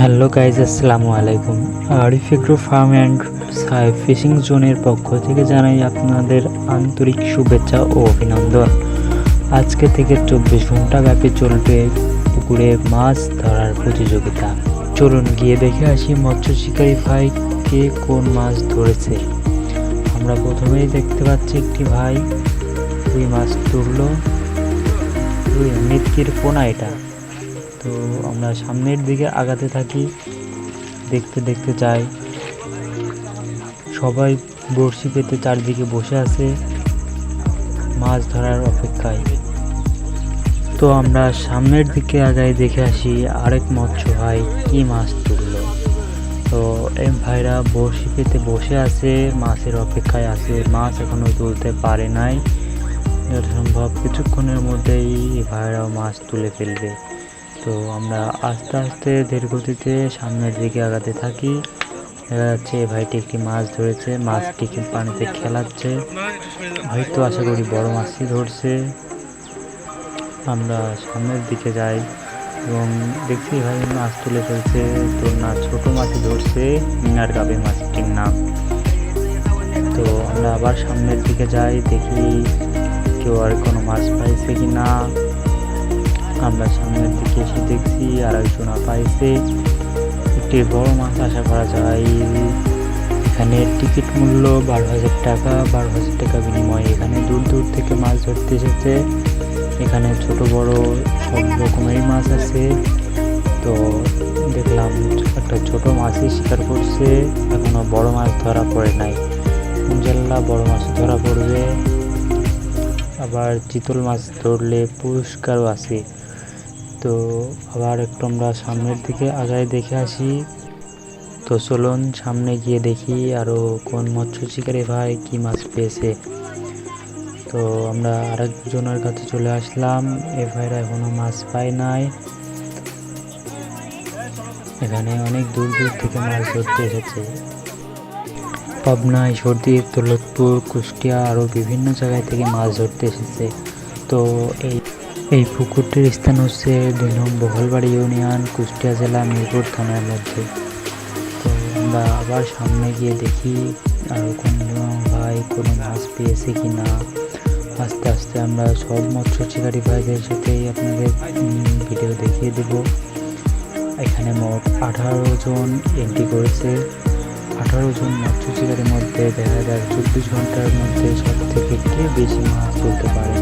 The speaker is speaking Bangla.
হ্যালো গাইজ আসসালামু আলাইকুম। Arif agro farm and Sai fishing জোনের পক্ষ থেকে জানাই আপনাদের আন্তরিক শুভেচ্ছা ও অভিনন্দন। আজকে থেকে চব্বিশ ঘণ্টা ব্যাপী চলবে পুকুরে মাছ ধরার প্রতিযোগিতা। চলুন গিয়ে দেখে আসি মৎস্য শিকারী ভাই কে কোন মাছ ধরেছে। আমরা প্রথমেই দেখতে পাচ্ছি একটি ভাই, রুই মাছ তুললো রুই মৃৎকির পোনা এটা। তো আমরা সামনের দিকে আগাতে থাকি, দেখতে দেখতে যাই। সবাই বড়শি পেতে চারদিকে বসে আছে, মাছ ধরার অপেক্ষায়। তো আমরা সামনের দিকে আগায় দেখে আসি আরেক মৎস্য ভাই কি মাছ তুললো। তো এই ভাইরা বড়শি পেতে বসে আছে, মাছের অপেক্ষায় আছে মাছ এখনও তুলতে পারে নাই। যথাসম্ভব কিছুক্ষণের মধ্যেই ভাইরাও মাছ তুলে ফেলবে। তো আমরা আস্তে আস্তে ধীর গতিতে সামনের দিকে আগাতে থাকি। দেখা যাচ্ছে এই ভাইটি একটি মাছ ধরেছে মাছটিকে পানিতে খেলাচ্ছে। হয়তো আশা করি বড় মাছই ধরছে। আমরা সামনের দিকে যাই এবং দেখছি ভাই মাছ তুলে ফেলছে। তো না, ছোটো মাছই ধরছে, মিনার গাবে মাছটির নাম। তো আমরা আবার সামনের দিকে যাই, দেখি কেউ আর কোনো মাছ পাইছে কি না আমরা সামনের দিকে এসে দেখছি আর একজন পাইছে। একটি বড় মাছ আশা করা যায়, এখানে টিকিট মূল্য বারো হাজার টাকা। বারো হাজার টাকা বিনিময়ে এখানে দূর দূর থেকে মাছ ধরতে এসেছে। এখানে ছোট বড় সব রকমেরই মাছ আছে। তো দেখলাম একটা ছোট মাছই শিকার করছে, এখনও বড় মাছ ধরা পড়ে নাই। ইনশাল্লাহ বড় মাছ ধরা পড়বে। আবার চিতল মাছ ধরলে পুরস্কারও আছে। তো আবার একটু আমরা সামনের দিকে আগায় দেখে আসি। তো চলুন সামনে গিয়ে দেখি আরও কোন মৎস্য শিকারী ভাই কি মাছ পেয়েছে। তো আমরা আরেকজনের কাছে চলে আসলাম। এ ভাইরা এখনও মাছ পায় নাই। এখানে অনেক দূর দূর থেকে মাছ ধরতে এসেছে। পাবনা ঈশ্বরদী দৌলতপুর, কুষ্টিয়া আরও বিভিন্ন জায়গায় থেকে মাছ ধরতে এসেছে। তো এই এই পুকুরটির স্থান হচ্ছে দুই নং বহলবাড়ি ইউনিয়ন কুষ্টিয়া জেলা মিরপুর থানার মধ্যে। তো আমরা আবার সামনে গিয়ে দেখি আর কোনো ভাই, কোনো মাছ পেয়েছে কি না আস্তে আস্তে আমরা সব মৎস্য শিকারী ভাইদের সাথেই আপনাদের ভিডিও দেখিয়ে দেব। এখানে মোট আঠারো জন এন্ট্রি করেছে। আঠারো জন মৎস্য শিকারীর মধ্যে দেখা যায় চব্বিশ ঘণ্টার মধ্যে সব থেকে কে বেশি মাছ তুলতে পারে।